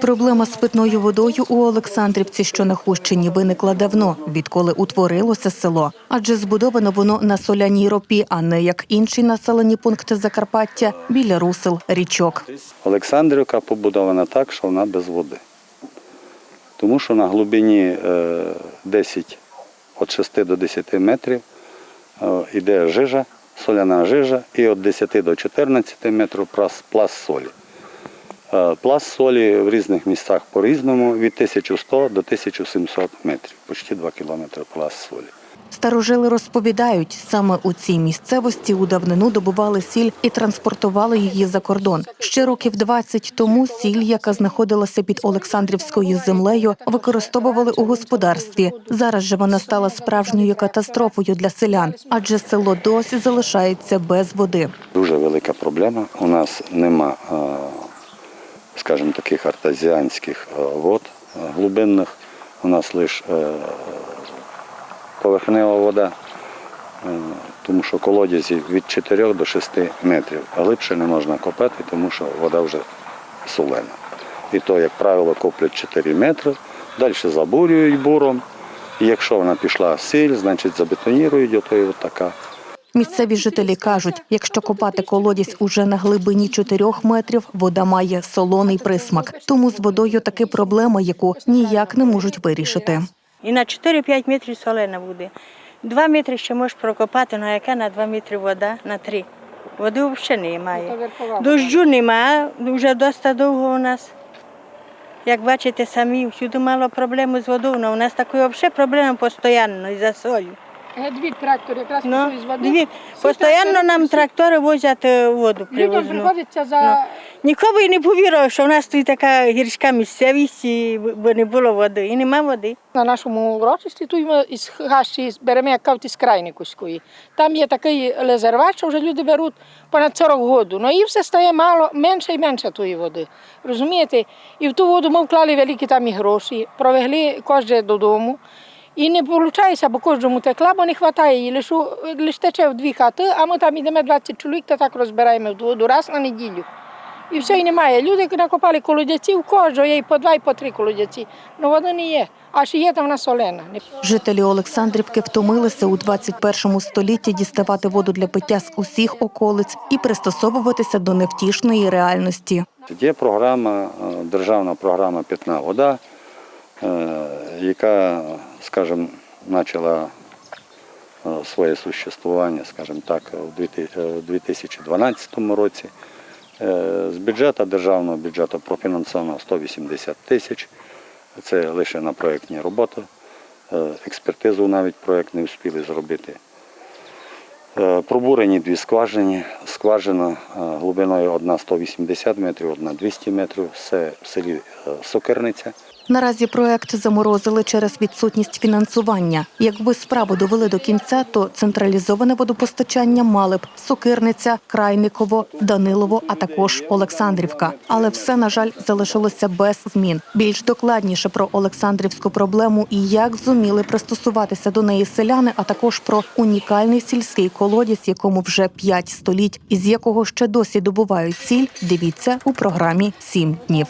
Проблема з питною водою у Олександрівці, що на Хущині, виникла давно, відколи утворилося село. Адже збудовано воно на соляній ропі, а не як інші населені пункти Закарпаття біля русел річок. Олександрівка побудована так, що вона без води. Тому що на глибині е, 10, від 6 до 10 метрів е, йде жижа, соляна жижа, і від 10 до 14 метрів пласт солі. Е, Пласт солі в різних містах по-різному від 1100 до 1700 метрів, почти 2 кілометри пласт солі. Старожили розповідають, саме у цій місцевості у давнину добували сіль і транспортували її за кордон. Ще років 20 тому сіль, яка знаходилася під Олександрівською землею, використовували у господарстві. Зараз же вона стала справжньою катастрофою для селян, адже село досі залишається без води. Дуже велика проблема. У нас нема, скажімо, таких артезіанських е, вод е, глибинних. У нас лише е, поверхнева вода, тому що колодязі від 4 до 6 метрів. Глибше не можна копати, тому що вода вже солена. І то, як правило, коплять 4 метри, далі забурюють буром. І якщо вона пішла сіль, значить забетонірують, ото і от така. Місцеві жителі кажуть, якщо копати колодязь уже на глибині 4 метрів, вода має солоний присмак. Тому з водою таки проблема, яку ніяк не можуть вирішити. І на 4-5 метрів солена буде. Два метри ще можеш прокопати, але яка на 2 метри вода, на 3. Води взагалі немає. Дощу немає, вже досить довго у нас. Як бачите самі, всюди мало проблем з водою, але у нас такої взагалі проблеми постійно із-за солі. Дві трактори якраз Ну, з води. дві, Всі постійно трактори нам трактори возять е, воду Людям привозну. приходиться за Нікого б і не повірив, що в нас тут така гірська місцевість, і бо не було води. І нема води. на нашому урочисті. Тут ми із гащі беремо як кажуть, із Крайниківської. Там є такий резерват, що вже люди беруть понад 40 году. Ну і все стає мало, менше і менше тої води. Розумієте? І в ту воду ми вклали великі там і гроші, провели кожен додому. І не виходить, бо кожному текла, бо не вистачає її. Лише, лише тече в дві хати, а ми там йдемо 20 чоловік, та так розбираємо воду раз на неділю. І все, і немає. Люди накопали колодязів, кожного є і по два, і по три колодязі. Ну води не є. А ще є там вона солена. Жителі Олександрівки втомилися у 21 столітті діставати воду для пиття з усіх околиць і пристосовуватися до невтішної реальності. Є програма, е, державна програма Питна вода, е, яка, скажімо, почала е, своє существування, скажімо так, у 2012 році. Е, З бюджету, державного бюджету профінансовано 180 тисяч. Це лише на проєктні роботи. Е, Експертизу навіть проєкт не встигли зробити. Пробурені дві скважини. Скважина глибиною одна 180 метрів, одна 200 метрів. Все в селі Сокирниця. Наразі проект заморозили через відсутність фінансування. Якби справу довели до кінця, то централізоване водопостачання мали б Сокирниця, Крайниково, Данилово, а також Олександрівка. Але все, на жаль, залишилося без змін. Більш докладніше про Олександрівську проблему і як зуміли пристосуватися до неї селяни, а також про унікальний сільський колодязь, якому вже п'ять століть, із якого ще досі добувають сіль. Дивіться у програмі «Сім днів.